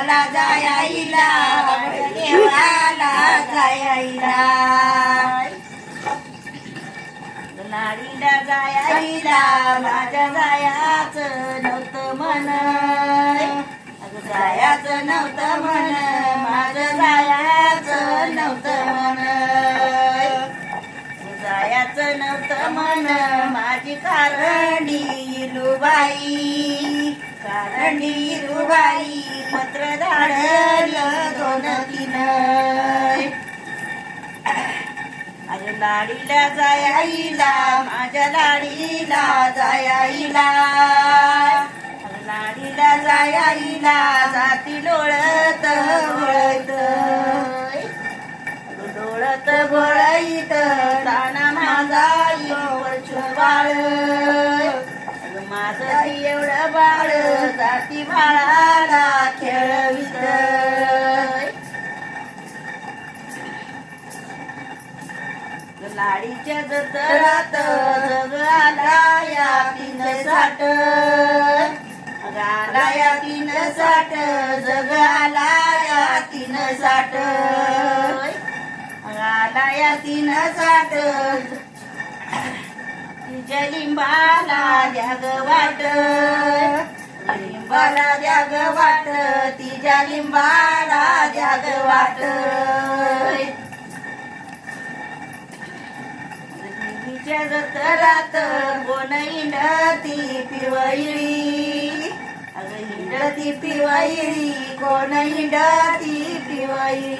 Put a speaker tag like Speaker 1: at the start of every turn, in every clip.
Speaker 1: देवाला जायला देवाला जायला. लाडीला जायला माझ्या जायाच नव्हतं मन जायाच नव्हतं मन माझं जायाच नव्हतं मन जायाच नव्हतं मन माझी कारणी लुबाई कारणी लुबाई पत्र धाडलं दोन तीन अरे लाडीला जायाईला माझ्या लाडीला जायाईला. अरे लाडीला जायाईला जाती डोळत वळत डोळत गोळईत ताना माझा येवळ बाळ माझं एवढं बाळ जाती बाळाला खेळवित लाडीच्या जत्रात जग या तीन साठ. गाला या तीन साठ जग आला या तीन साठ. गाला या तीन साठ. तिच्या लिंबाला द्याग वाट. लिंबाला जाग वाट तिच्या लिंबाला जाग वाट. तिच्या जत्रात कोण ती पिवळी इंड हिंडती पिवळी कोण ती पिवळी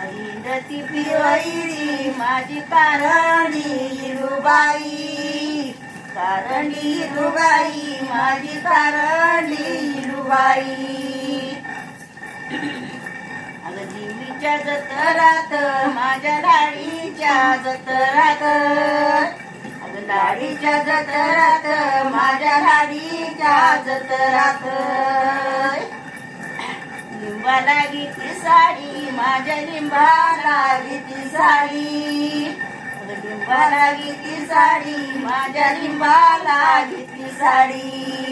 Speaker 1: हिंडती पिवळी माझी कारणी रुबाई तारणी रुबाई माझी तारणी रुबाई अगं देवीच्या जत्रात माझ्या लाडीच्या जत्रात. अगं लाडीच्या जत्रात माझ्या लाडीच्या जत्रात. लिंबाला ती साडी माझ्या लिंबाला ती साडी. लिंबाला घेतली साडी माझ्या लिंबाला घेतली साडी.